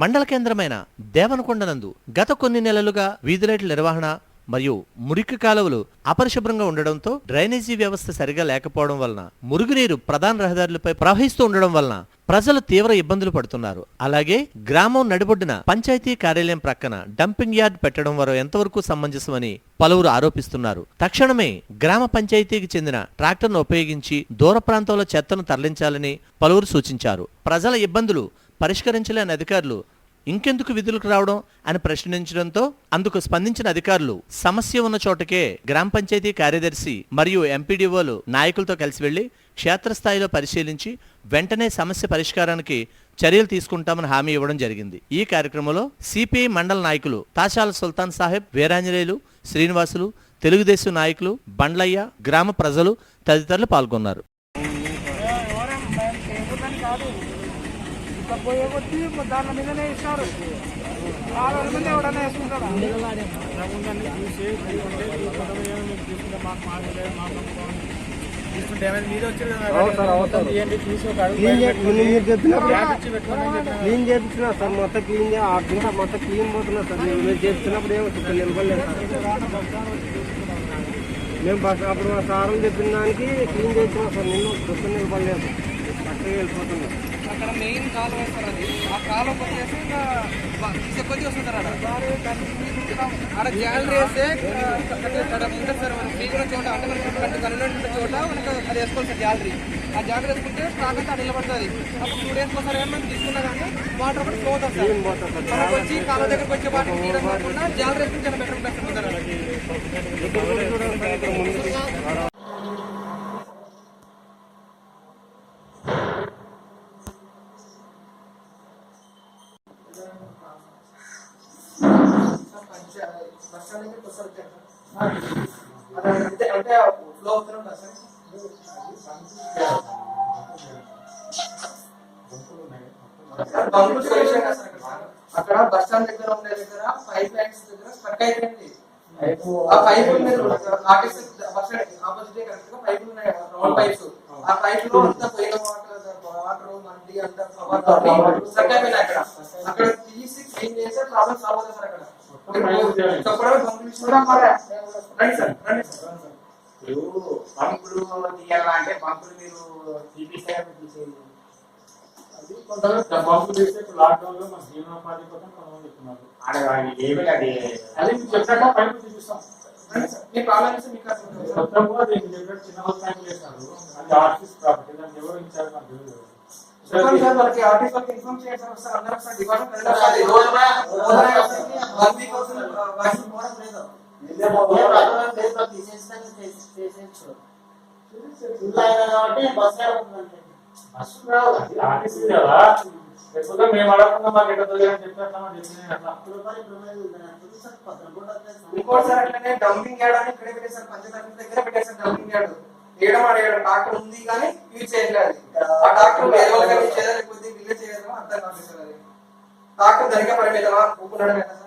మండల కేంద్రమైన దేవనకొండనందు గత కొన్ని నెలలుగా వీధిలైట్ల నిర్వహణ మరియు మురికి కాలువలు అపరిశుభ్రంగా ఉండడంతో డ్రైనేజీ వ్యవస్థ సరిగా లేకపోవడం వలన మురుగునీరు ప్రధాన రహదారులపై ప్రవహిస్తూ ఉండడం వలన ప్రజలు తీవ్ర ఇబ్బందులు పడుతున్నారు. అలాగే గ్రామం నడిబొడ్డున పంచాయతీ కార్యాలయం ప్రక్కన డంపింగ్ యార్డ్ పెట్టడం వరకు ఎంతవరకు సమంజసమని పలువురు ఆరోపిస్తున్నారు. తక్షణమే గ్రామ పంచాయతీకి చెందిన ట్రాక్టర్ను ఉపయోగించి దూర ప్రాంతంలో చెత్తను తరలించాలని పలువురు సూచించారు. ప్రజల ఇబ్బందులు పరిష్కరించలేని అధికారులు ఇంకెందుకు విధులకు రావడం అని ప్రశ్నించడంతో అందుకు స్పందించిన అధికారులు సమస్య ఉన్న చోటకే గ్రామ పంచాయతీ కార్యదర్శి మరియు ఎంపీడీఓలు నాయకులతో కలిసి వెళ్ళి క్షేత్రస్థాయిలో పరిశీలించి వెంటనే సమస్య పరిష్కారానికి చర్యలు తీసుకుంటామని హామీ ఇవ్వడం జరిగింది. ఈ కార్యక్రమంలో సిపిఐ మండల నాయకులు తాషాల సుల్తాన్ సాహెబ్ వీరాంజనేయులు శ్రీనివాసులు తెలుగుదేశం నాయకులు బండ్లయ్య గ్రామ ప్రజలు తదితరులు పాల్గొన్నారు ఎవరం మేము చేయకూడదని కాదు ఇట్లా పోయే కొద్దీ దాని మీదనే ఇస్తారు. మీద ఎవడన్నా క్లీన్ చేయించిన సార్. మొత్తం క్లీన్ చే- ఆ గింట మొత్తం క్లీన్ పోతున్నా సార్. మీరు చేస్తున్నప్పుడు ఏమో నిలబడలేదు సార్? మేము బస్ అప్పుడు మా సార్లు చెప్పిన దానికి క్లీన్ చేస్తున్నాం సార్. నిన్ను దుఃఖం నిలబడలేదు వెళ్ళిపోతున్నాం. అక్కడ మెయిన్ కాలువ వస్తారు అది. ఆ కాలువ కొట్టేసి ఇంకా కొద్ది వస్తుంటారు అక్కడ. ఆడ గ్యాలరీ వేస్తే అక్కడ ఉంటుంది సార్ మనం ఫ్రీగా చోట అంటే మనకి రెండు కళ్ళు చోట మనకు అది వేసుకోవాలి సార్ గ్యాలరీ ఆ జాగ్రత్త వేసుకుంటే స్టాక్ అంతా నిలబడుతుంది. అప్పుడు టూ డేస్ ఒకసారి ఏమన్నా తీసుకున్నా కానీ వాటర్ కూడా ఫ్లో అవుతుంది సార్. మనకు వచ్చి కాలువ దగ్గరకు వచ్చే వాటిని తీయడం కాకుండా జాగ్రత్త వేసుకుంటే చాలా బెటర్ బెటర్ ఉంటారు ఇక్కడ కూడా చూడండి సార్ ఇక్కడ ముందుకి అంటే ఫ్లో అవుతున్నాం సార్ బంకులు సొల్యూషన్ కదా సార్ ఇక్కడ. అక్కడ బస్ స్టాండ్ దగ్గర ఉండే దగ్గర పైప్ లైన్స్ దగ్గర స్ట్రక్ అయిపోయింది ఆ పైపులు మీరు ఆర్టీసీ బస్ స్టాండ్ ఆపోజిట్ కరెక్ట్గా పైపులు ఉన్నాయి కదా, రౌండ్ పైప్స్ ఆ పైప్లో అంతా పోయిన వాటర్ వాటర్ మండి అంతా స్ట్రక్ అయిపోయినాయి అక్కడ అక్కడ తీసి క్లీన్ చేస్తే ప్రాబ్లం సాల్వ్ అవుతుంది సార్ అక్కడ పంపులు తీయాలంటే పంపులు మీరు. తీపిస్తారా తీసేది అది కొంతమంది పంపు చేస్తే ఇప్పుడు లాక్డౌన్లో మన జీవనోపాధి కోసం కొంతమంది చెప్తున్నారు. ఆడ అది ఏమి అది అది మీకు చెప్పాక పైపు చూపిస్తాం మీ మీకు. మొత్తం కూడా దీనికి చెప్పినట్టు చిన్న హౌస్ పైపు చేశారు అది ఆర్టిస్ట్ ప్రాపర్టీ దాన్ని ఎవరు ఇచ్చారు నాకు తెలియదు. చెప్పండి సార్ వాళ్ళకి ఆర్టిస్ట్ వాళ్ళకి ఇన్ఫార్మ్ చేయండి సార్ ఒకసారి అందరూ డిపార్ట్మెంట్. రోజు వన్ వీక్ వాయిస్ పోవడం లేదు. మేము అడగకుండా మాకు ఎక్కడ చెప్పేస్తామని అట్లా. ఇంకోటి సార్ అట్లనే డంపింగ్ యార్డ్ అని ఇక్కడే దగ్గర డంపింగ్ అడిగాడు డాక్టర్ ఉంది కానీ యూజ్ ఆ డాక్టర్ డాక్టర్ జరిగే పరిమితమా మీద ఒప్పుకున్నాడు